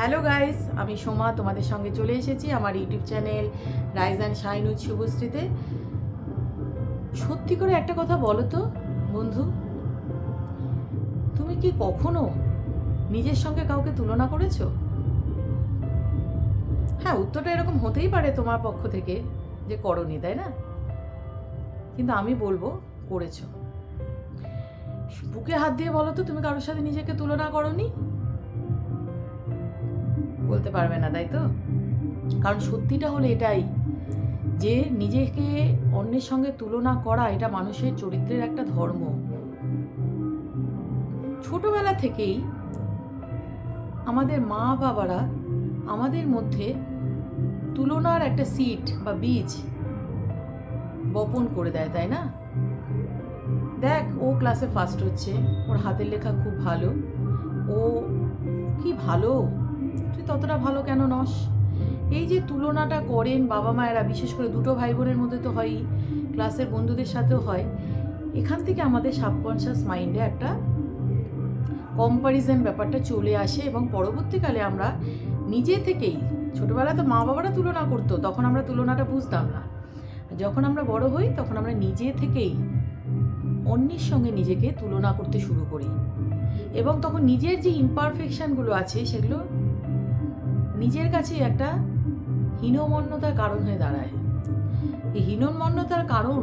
Hello guys আমি সোমা, তোমাদের সঙ্গে চলে এসেছি আমার YouTube channel rise and shine with শুভশ্রীতে। সত্যি করে একটা কথা বলো তো, বন্ধু। তুমি কি কখনো নিজের সঙ্গে কাউকে তুলনা করেছ? হ্যাঁ উত্তরটা এরকম হতেই পারে তোমার পক্ষ থেকে যে করনি, তাই না? কিন্তু আমি বলব, করেছ। বুকে হাত দিয়ে বলো তো, তুমি কারোর সাথে নিজেকে তুলনা করনি? বলতে পারবে না, তাই তো? কারণ সত্যিটা হলো এটাই, যে নিজেকে অন্যের সঙ্গে তুলনা করা এটা মানুষের চরিত্রের একটা ধর্ম। ছোটবেলা থেকেই আমাদের মা বাবারা আমাদের মধ্যে তুলনার একটা সিট বা বীজ বপন করে দেয়, তাই না? দেখ, ও ক্লাসে ফার্স্ট হচ্ছে, ওর হাতের লেখা খুব ভালো, ও কি ভালো? তুই ততটা ভালো কেন নস? এই যে তুলনাটা করেন বাবা মায়েরা, বিশেষ করে দুটো ভাই বোনের মধ্যে তো হয়ই ক্লাসের বন্ধুদের সাথেও হয়, এখান থেকে আমাদের সাবকনশিয়াস মাইন্ডে একটা কম্পারিজন ব্যাপারটা চলে আসে এবং পরবর্তীকালে আমরা নিজে থেকেই, ছোটোবেলায় তো মা বাবারা তুলনা করতো, তখন আমরা তুলনাটা বুঝতাম না। যখন আমরা বড় হই, তখন আমরা নিজে থেকেই অন্যের সঙ্গে নিজেকে তুলনা করতে শুরু করি। এবং তখন নিজের যে ইমপারফেকশানগুলো আছে, সেগুলো নিজের কাছে একটা হীনমন্যতার কারণ হয়ে দাঁড়ায়। এই হীনমন্যতার কারণ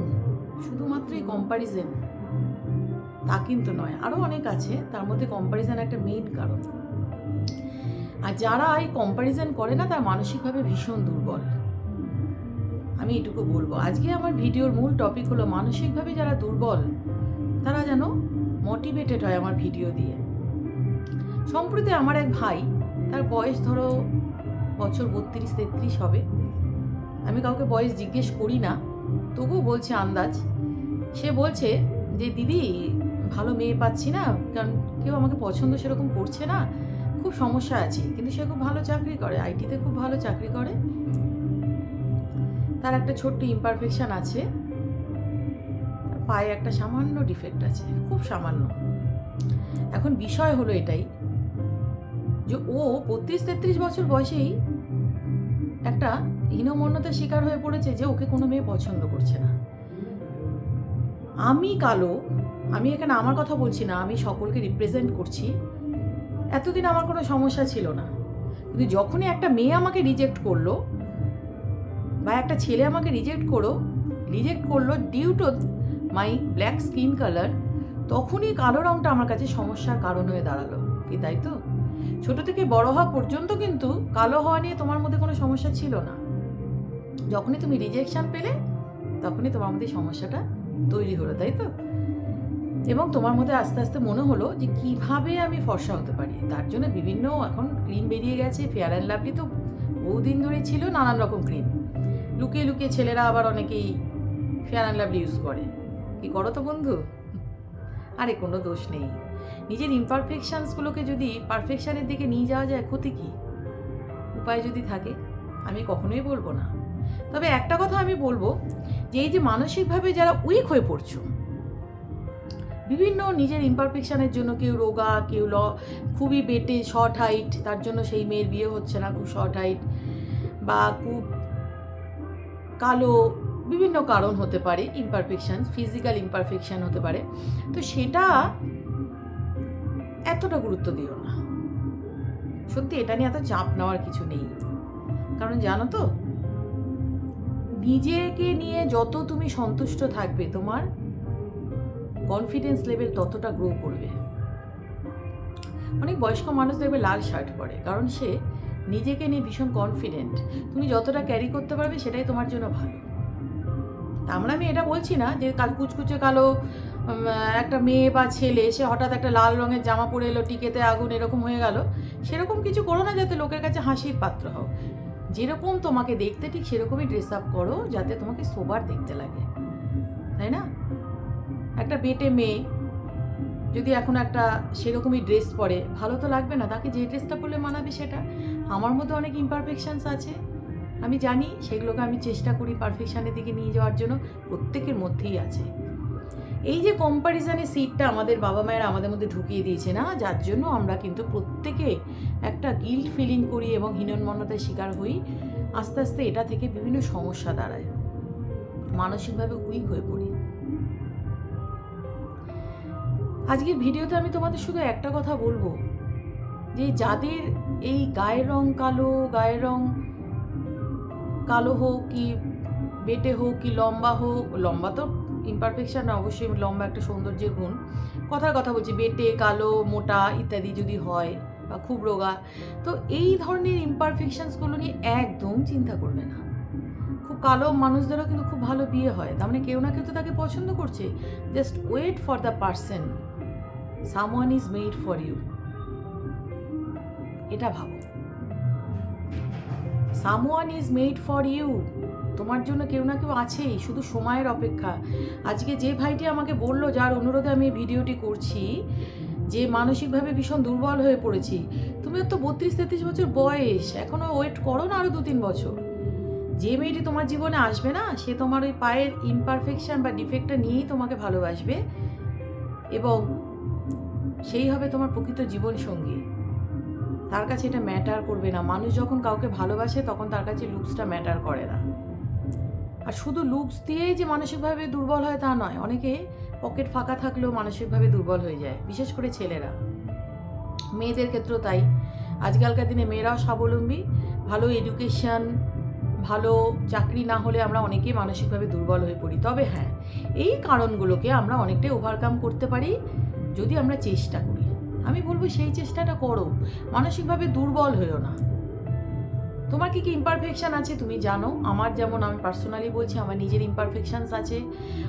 শুধুমাত্র এই কম্প্যারিজন তা কিন্তু নয় আরও অনেক আছে, তার মধ্যে কম্প্যারিজন একটা মেইন কারণ। আর যারা এই কম্প্যারিজন করে না, তারা মানসিকভাবে ভীষণ দুর্বল। আমি এটুকু বলব, আজকে আমার ভিডিওর মূল টপিক হলো মানসিকভাবে যারা দুর্বল, তারা যেন মোটিভেটেড হয় আমার ভিডিও দিয়ে। সম্প্রতি আমার এক ভাই তার বয়স ধরো বছর বত্রিশ, তেত্রিশ হবে। আমি কাউকে বয়স জিজ্ঞেস করি না, তবুও বলছে আন্দাজ। সে বলছে যে, দিদি, ভালো মেয়ে পাচ্ছি না, কারণ কেউ আমাকে পছন্দ সেরকম করছে না। খুব সমস্যা আছে, কিন্তু সে খুব ভালো চাকরি করে আইটিতে খুব ভালো চাকরি করে। তার একটা ছোট্ট ইমপারফেকশন আছে। পায়ে একটা সামান্য ডিফেক্ট আছে, খুব সামান্য। এখন বিষয় হলো এটাই যে ও বত্রিশ তেত্রিশ বছর বয়সেই একটা হীনমন্যতার শিকার হয়ে পড়েছে যে ওকে কোনো মেয়ে পছন্দ করছে না। আমি কালো, আমি এখানে আমার কথা বলছি না, আমি সকলকে রিপ্রেজেন্ট করছি। এতদিন আমার কোনো সমস্যা ছিল না। কিন্তু যখনই একটা মেয়ে আমাকে রিজেক্ট করল বা একটা ছেলে আমাকে রিজেক্ট করো রিজেক্ট করল due to my black skin colour তখনই কালো রঙটা আমার কাছে সমস্যার কারণ হয়ে দাঁড়াল। কি তাই তো? ছোট থেকে বড় হওয়া পর্যন্ত কিন্তু কালো হওয়া নিয়ে তোমার মধ্যে কোনো সমস্যা ছিল না। যখনই তুমি রিজেকশন পেলে, তখনই তোমার মধ্যে সমস্যাটা তৈরি হলো, তাই তো? এবং তোমার মধ্যে আস্তে আস্তে মনে হলো যে কীভাবে আমি ফর্সা হতে পারি। তার জন্য বিভিন্ন এখন ক্রিম বেরিয়ে গেছে ফেয়ার অ্যান্ড লাভলি তো বহুদিন ধরে ছিল নানান রকম ক্রিম লুকিয়ে লুকিয়ে ছেলেরা আবার অনেকেই ফেয়ার অ্যান্ড লাভলি ইউজ করে। কি করো তো বন্ধু? আরে কোনো দোষ নেই। নিজের ইমপারফেকশানসগুলোকে যদি পারফেকশানের দিকে নিয়ে যাওয়া যায়, ক্ষতি কী? উপায় যদি থাকে, আমি কখনোই বলব না। তবে একটা কথা আমি বলব, যে এই যে মানসিকভাবে যারা উইক হয়ে পড়ছো, বিভিন্ন নিজের ইমপারফেকশানের জন্য কেউ রোগা, কেউ ল, খুবই বেটে শর্ট হাইট তার জন্য সেই মেয়ের বিয়ে হচ্ছে না, খুব শর্ট হাইট বা খুব কালো, বিভিন্ন কারণ হতে পারে ইমপারফেকশান ফিজিক্যাল ইমপারফেকশান হতে পারে। তো সেটা এতটা গুরুত্ব দিও না। সত্যি, এটা নিয়ে এত চাপ নেওয়ার কিছু নেই। কারণ জানো তো, নিজেকে নিয়ে যত তুমি সন্তুষ্ট থাকবে, তোমার কনফিডেন্স লেভেল ততটা গ্রো করবে। অনেক বয়স্ক মানুষ দেখবে লাল শার্ট পরে, কারণ সে নিজেকে নিয়ে ভীষণ কনফিডেন্ট তুমি যতটা ক্যারি করতে পারবে, সেটাই তোমার জন্য ভালো। আমরা আমি এটা বলছি না যে কাল কুচকুচে কালো একটা মেয়ে বা ছেলে, সে হঠাৎ একটা লাল রঙের জামা পরে এলো, টিকেতে আগুন, এরকম হয়ে গেল। সেরকম কিছু করো না যাতে লোকের কাছে হাসির পাত্র হও। যেরকম তোমাকে দেখতে, ঠিক সেরকমই ড্রেস আপ করো, যাতে তোমাকে সোবার দেখতে লাগে। তাই না? একটা বেটে মেয়ে, যদি এখন একটা সেরকমই ড্রেস পরে, ভালো তো লাগবে না, তাকে যে ড্রেসটা পরলে মানাবে সেটা? আমার মধ্যে অনেক ইমপারফেকশানস আছে। আমি জানি সেগুলোকে আমি চেষ্টা করি পারফেকশানের দিকে নিয়ে যাওয়ার জন্য, প্রত্যেকের মধ্যেই আছে। এই যে কম্প্যারিজনের সিটটা আমাদের বাবা মায়েরা আমাদের মধ্যে ঢুকিয়ে দিয়েছে না, যার জন্য আমরা কিন্তু প্রত্যেকে একটা গিল্ট ফিলিং করি এবং হীনন্মন্যতার শিকার হই। আস্তে আস্তে এটা থেকে বিভিন্ন সমস্যা দাঁড়ায়। মানসিকভাবে উইক হয়ে পড়ি। আজকের ভিডিওতে আমি তোমাদের শুধু একটা কথা বলব, যে যাদের এই গায়ের রং কালো, গায়ের রং কালো হোক কি বেটে হোক কি লম্বা হোক, লম্বা তো ইমপারফেকশন অবশ্যই লম্বা একটা সৌন্দর্যের গুণ। কথার কথা বলছি, বেটে, কালো, মোটা ইত্যাদি যদি হয় বা খুব রোগা, তো এই ধরনের ইমপারফেকশনসগুলো নিয়ে একদম চিন্তা করবে না। খুব কালো মানুষদেরও কিন্তু খুব ভালো বিয়ে হয়। তার মানে কেউ না কেউ তো তাকে পছন্দ করছে। Just wait for the person someone is made for you এটা ভাবো। Someone is made for you তোমার জন্য কেউ না কেউ আছেই, শুধু সময়ের অপেক্ষা। আজকে যে ভাইটি আমাকে বলল, যার অনুরোধে আমি ভিডিওটি করছি, যে মানসিকভাবে ভীষণ দুর্বল হয়ে পড়েছি, তুমি তো বত্রিশ তেত্রিশ বছর বয়স এখনও ওয়েট করো না আরও দু তিন বছর। যে মেয়েটি তোমার জীবনে আসবে না, সে তোমার ওই পায়ের ইমপারফেকশন বা ডিফেক্টটা নিয়েই তোমাকে ভালোবাসবে এবং সেই হবে তোমার প্রকৃত জীবন সঙ্গী তার কাছে এটা ম্যাটার করবে না। মানুষ যখন কাউকে ভালোবাসে, তখন তার কাছে লুকসটা ম্যাটার করে না। আর শুধু লুকস দিয়েই যে মানসিকভাবে দুর্বল হয় তা নয়, অনেকে পকেট ফাঁকা থাকলেও মানসিকভাবে দুর্বল হয়ে যায়, বিশেষ করে ছেলেরা। মেয়েদের ক্ষেত্রেও তাই। আজকালকার দিনে মেয়েরাও স্বাবলম্বী, ভালো এডুকেশন ভালো চাকরি না হলে আমরা অনেকেই মানসিকভাবে দুর্বল হয়ে পড়ি। তবে হ্যাঁ এই কারণগুলোকে আমরা অনেকটাই ওভারকাম করতে পারি যদি আমরা চেষ্টা করি। আমি বলব সেই চেষ্টাটা করো। মানসিকভাবে দুর্বল হয়েও না। তোমার কি কি ইমপারফেকশান আছে তুমি জানো? আমার যেমন আমি পার্সোনালি বলছি, আমার নিজের ইমপারফেকশানস আছে।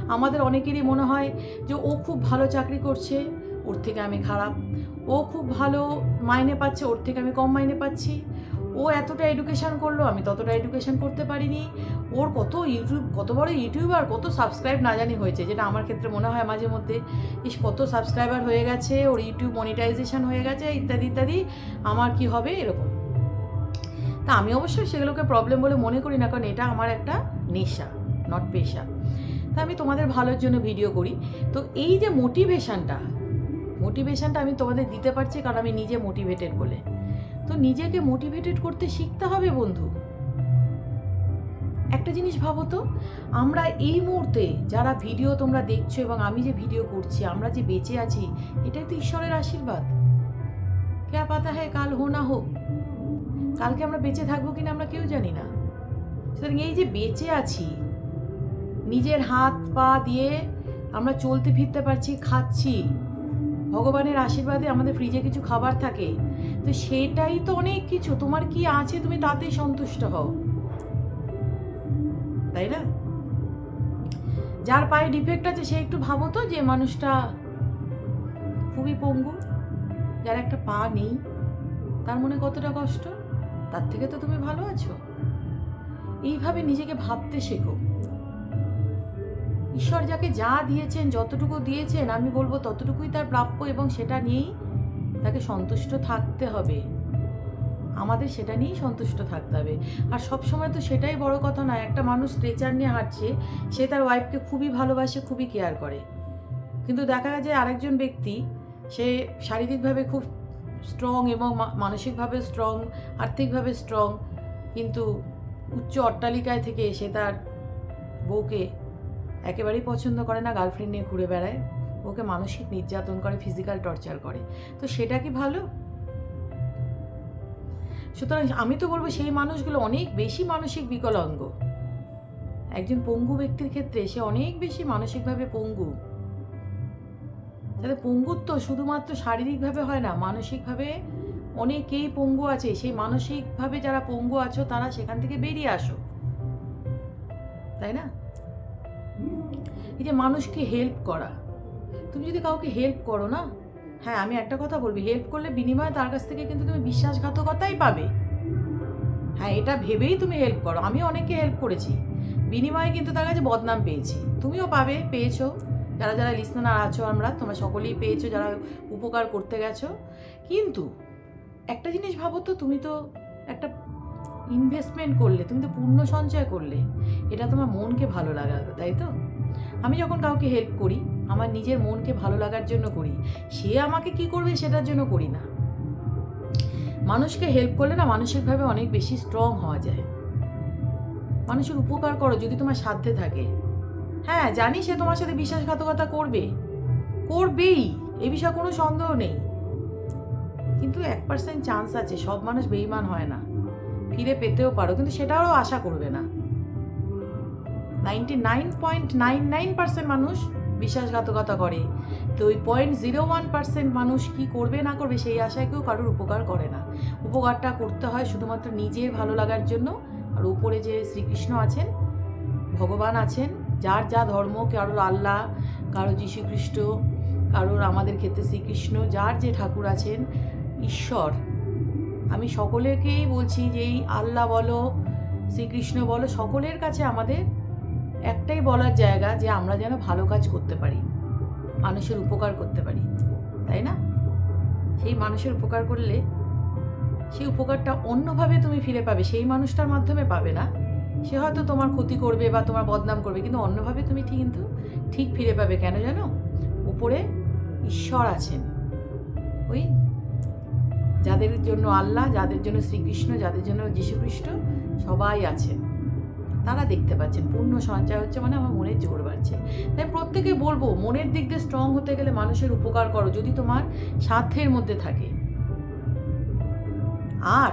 আমাদের অনেকেরই মনে হয় যে ও খুব ভালো চাকরি করছে, ওর থেকে আমি খারাপ। ও খুব ভালো মাইনে পাচ্ছে, ওর থেকে আমি কম মাইনে পাচ্ছি। ও এতটা এডুকেশন করল, আমি ততটা এডুকেশন করতে পারিনি। ওর কত ইউটিউব, কত বড় ইউটিউবার, কত সাবস্ক্রাইব না জানি হয়েছে, যেটা আমার ক্ষেত্রে মনে হয় মাঝে মধ্যে, ইস কত সাবস্ক্রাইবার হয়ে গেছে, ওর ইউটিউব মনিটাইজেশন হয়ে গেছে, ইত্যাদি ইত্যাদি। আমার কি হবে এরকম? তা আমি অবশ্যই সেগুলোকে প্রবলেম বলে মনে করি না, কারণ এটা আমার একটা নেশা নট পেশা তা আমি তোমাদের ভালোর জন্য ভিডিও করি। তো এই যে মোটিভেশনটা মোটিভেশনটা আমি তোমাদের দিতে পারছি কারণ আমি নিজে মোটিভেটেড বলে। তো নিজেকে মোটিভেটেড করতে শিখতে হবে বন্ধু। একটা জিনিস ভাবো তো, আমরা এই মুহূর্তে যারা ভিডিও তোমরা দেখছ এবং আমি যে ভিডিও করছি, আমরা যে বেঁচে আছি, এটাই তো ঈশ্বরের আশীর্বাদ। কে পাতা হ্যাঁ কাল হো না হোক কালকে আমরা বেঁচে থাকব কিনা আমরা কেউ জানি না। সুতরাং এই যে বেঁচে আছি, নিজের হাত পা দিয়ে আমরা চলতে ফিরতে পারছি, খাচ্ছি, ভগবানের আশীর্বাদে আমাদের ফ্রিজে কিছু খাবার থাকে, তো সেটাই তো অনেক কিছু। তোমার কি আছে? তুমি তাতেই সন্তুষ্ট হও। তাই না? যার পায়ে ডিফেক্ট আছে, সে একটু ভাবো তো যে মানুষটা খুবই পঙ্গু, যার একটা পা নেই, তার মনে কতটা কষ্ট? তার থেকে তো তুমি ভালো আছো। এইভাবে নিজেকে ভাবতে শেখো। ঈশ্বর যাকে যা দিয়েছেন, যতটুকু দিয়েছেন, আমি বলব ততটুকুই তার প্রাপ্য এবং সেটা নিয়েই তাকে সন্তুষ্ট থাকতে হবে। আমাদের সেটা নিয়েই সন্তুষ্ট থাকতে হবে। আর সব সময় তো সেটাই বড় কথা নয়, একটা মানুষ স্ট্রেচার নিয়ে হাঁটছে, সে তার ওয়াইফকে খুবই ভালোবাসে, খুবই কেয়ার করে। কিন্তু দেখা যায় আরেকজন ব্যক্তি, সে শারীরিকভাবে খুব স্ট্রং এবং মানসিকভাবে স্ট্রং আর্থিকভাবে স্ট্রং কিন্তু উচ্চ অট্টালিকায় থেকে এসে তার বউকে একেবারেই পছন্দ করে না গার্লফ্রেন্ড নিয়ে ঘুরে বেড়ায়। ওকে মানসিক নির্যাতন করে ফিজিক্যাল টর্চার করে। তো সেটা কি ভালো? সুতরাং আমি তো বলব সেই মানুষগুলো অনেক বেশি মানসিক বিকলাঙ্গ। একজন পঙ্গু ব্যক্তির ক্ষেত্রে সে অনেক বেশি মানসিকভাবে পঙ্গু। তাহলে পঙ্গুত্ব শুধুমাত্র শারীরিকভাবে হয় না, মানসিকভাবে অনেকেই পঙ্গু আছে। সেই মানসিকভাবে যারা পঙ্গু আছো, তারা সেখান থেকে বেরিয়ে আসো। তাই না? এই যে মানুষকে হেল্প করা। তুমি যদি কাউকে হেল্প করো না হ্যাঁ আমি একটা কথা বলবি হেল্প করলে বিনিময়ে তার কাছ থেকে কিন্তু তুমি বিশ্বাসঘাতকতাই পাবে। হ্যাঁ এটা ভেবেই তুমি হেল্প করো। আমি অনেককে হেল্প করেছি। বিনিময়ে কিন্তু তার কাছে বদনাম পেয়েছি। তুমিও পাবে, পেয়েছ। যারা যারা লিসনার আছো আমরা, তোমরা সকলেই পেয়েছ যারা উপকার করতে গেছো। কিন্তু একটা জিনিস ভাবো তো, তুমি তো একটা ইনভেস্টমেন্ট করলে, তুমি তো পূর্ণ সঞ্চয় করলে, এটা তোমার মনকে ভালো লাগাবে, তাই তো? আমি যখন কাউকে হেল্প করি, আমার নিজের মনকে ভালো লাগার জন্য করি, সে আমাকে কি করবে সেটার জন্য করি না। মানুষকে হেল্প করলে না মানসিকভাবে অনেক বেশি স্ট্রং হওয়া যায়। মানুষের উপকার করো, যদি তোমার সাধ্যে থাকে। হ্যাঁ জানি সে তোমার সাথে বিশ্বাসঘাতকতা করবে। করবেই, এ বিষয়ে কোনো সন্দেহ নেই। কিন্তু এক পার্সেন্ট চান্স আছে, সব মানুষ বেইমান হয় না। ফিরে পেতেও পারো, কিন্তু সেটাও আশা করবে না। Ninety nine point nine nine percent মানুষ বিশ্বাসঘাতকতা করে। তো ওই পয়েন্ট জিরো ওয়ান পার্সেন্ট মানুষ কি করবে, না করবে, সেই আশায় কেউ কারোর উপকার করে না। উপকারটা করতে হয় শুধুমাত্র নিজের ভালো লাগার জন্য। আর উপরে যে শ্রীকৃষ্ণ আছেন, ভগবান আছেন যার যা ধর্ম, কারোর আল্লাহ কারও যীশুখ্রিস্ট, কারোর আমাদের ক্ষেত্রে শ্রীকৃষ্ণ, যার যে ঠাকুর আছেন, ঈশ্বর। আমি সকলেকেই বলছি যে এই আল্লাহ বলো, শ্রীকৃষ্ণ বলো, সকলের কাছে আমাদের একটাই বলার জায়গা যে আমরা যেন ভালো কাজ করতে পারি, মানুষের উপকার করতে পারি, তাই না? সেই মানুষের উপকার করলে সেই উপকারটা অন্যভাবে তুমি ফিরে পাবে, সেই মানুষটার মাধ্যমে পাবে না। সে হয়তো তোমার ক্ষতি করবে বা তোমার বদনাম করবে, কিন্তু অন্যভাবে তুমি ঠিক কিন্তু ঠিক ফিরে পাবে। কেন জানো? উপরে ঈশ্বর আছেন। ওই যাদের জন্য আল্লাহ, যাদের জন্য শ্রীকৃষ্ণ, যাদের জন্য যীশুখ্রিস্ট সবাই আছেন। তারা দেখতে পাচ্ছেন, পূর্ণ সঞ্চয় হচ্ছে মানে আমার মনের জোর বাড়ছে। তাই প্রত্যেকে বলব, মনের দিক দিয়ে স্ট্রং হতে গেলে মানুষের উপকার করো, যদি তোমার সাধ্যের মধ্যে থাকে। আর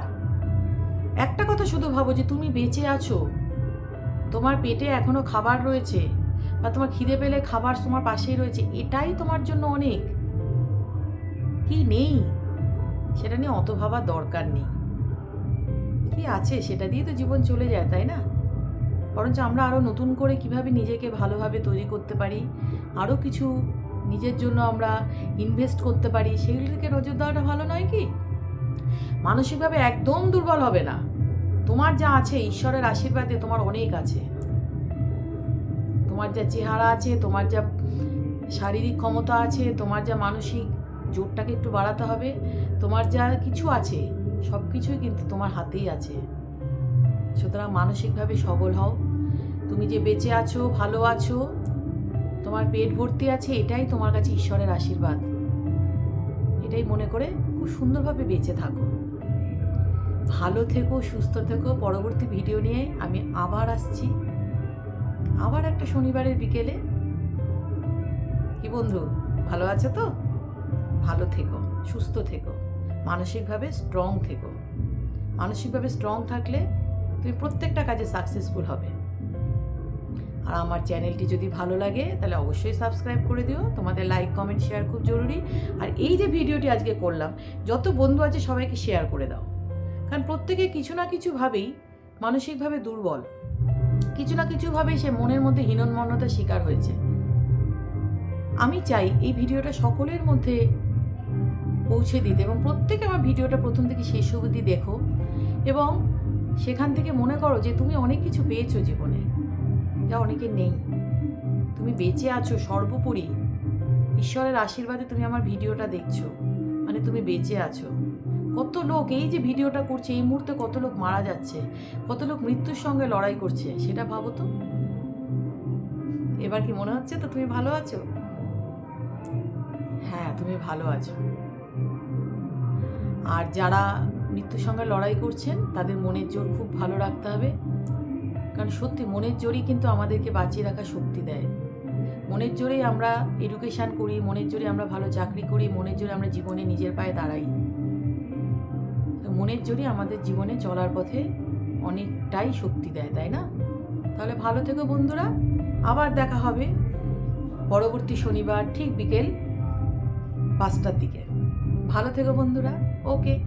একটা কথা শুধু ভাবো যে তুমি বেঁচে আছো তোমার পেটে এখনও খাবার রয়েছে বা তোমার খিদে পেলে খাবার তোমার পাশেই রয়েছে, এটাই তোমার জন্য অনেক। কি নেই? সেটা নিয়ে অত ভাবার দরকার নেই। কি আছে? সেটা দিয়ে তো জীবন চলে যায়, তাই না? বরঞ্চ আমরা আরও নতুন করে কীভাবে নিজেকে ভালোভাবে তৈরি করতে পারি আরও কিছু নিজের জন্য আমরা ইনভেস্ট করতে পারি সেগুলির দিকে নজর দেওয়াটা ভালো নয় কি? মানসিকভাবে একদম দুর্বল হবে না। তোমার যা আছে, ঈশ্বরের আশীর্বাদে তোমার অনেক আছে। তোমার যা চেহারা আছে, তোমার যা শারীরিক ক্ষমতা আছে, তোমার যা মানসিক জোরটাকে একটু বাড়াতে হবে, তোমার যা কিছু আছে সব কিছুই কিন্তু তোমার হাতেই আছে। সুতরাং মানসিকভাবে সবল হও। তুমি যে বেঁচে আছো, ভালো আছো, তোমার পেট ভর্তি আছে, এটাই তোমার কাছে ঈশ্বরের আশীর্বাদ। এটাই মনে করে খুব সুন্দরভাবে বেঁচে থাকো। ভালো থেকো, সুস্থ থেকো। পরবর্তী ভিডিও নিয়ে আমি আবার আসছি। আবার একটা শনিবারের বিকেলে। কি বন্ধু, ভালো আছো তো? ভালো থেকো, সুস্থ থেকো। মানসিকভাবে স্ট্রং থেকো। মানসিকভাবে স্ট্রং থাকলে তুমি প্রত্যেকটা কাজে সাকসেসফুল হবে। আর আমার চ্যানেলটি যদি ভালো লাগে, তাহলে অবশ্যই সাবস্ক্রাইব করে দিও। তোমাদের লাইক কমেন্ট শেয়ার খুব জরুরি। আর এই যে ভিডিওটি আজকে করলাম, যত বন্ধু আছে সবাইকে শেয়ার করে দাও। কারণ প্রত্যেকে কিছু না কিছুভাবেই মানসিকভাবে দুর্বল। কিছু না কিছুভাবেই সে মনের মধ্যে হীনন্মন্যতার শিকার হয়েছে। আমি চাই এই ভিডিওটা সকলের মধ্যে পৌঁছে দিতে এবং প্রত্যেকে আমার ভিডিওটা প্রথম থেকে শেষ অবধি দেখো এবং সেখান থেকে মনে করো যে তুমি অনেক কিছু পেয়েছ জীবনে, যা অনেকের নেই। তুমি বেঁচে আছো সর্বোপরি। ঈশ্বরের আশীর্বাদে তুমি আমার ভিডিওটা দেখছ মানে তুমি বেঁচে আছো। কত লোক, এই যে ভিডিওটা করছে, এই মুহূর্তে কত লোক মারা যাচ্ছে, কত লোক মৃত্যুর সঙ্গে লড়াই করছে, সেটা ভাবো তো। এবার কি মনে হচ্ছে তো তুমি ভালো আছো? হ্যাঁ তুমি ভালো আছো। আর যারা মৃত্যুর সঙ্গে লড়াই করছেন, তাদের মনের জোর খুব ভালো রাখতে হবে। কারণ সত্যি, মনের জোরই কিন্তু আমাদেরকে বাঁচিয়ে রাখার শক্তি দেয়। মনের জোরেই আমরা এডুকেশান করি, মনের জোরে আমরা ভালো চাকরি করি, মনের জোরে আমরা জীবনে নিজের পায়ে দাঁড়াই। মনের জোরই আমাদের জীবনে চলার পথে অনেকটাই শক্তি দেয়, তাই না? তাহলে ভালো থেকো বন্ধুরা, আবার দেখা হবে পরবর্তী শনিবার ঠিক বিকেল পাঁচটার দিকে। ভালো থেকো বন্ধুরা, ওকে।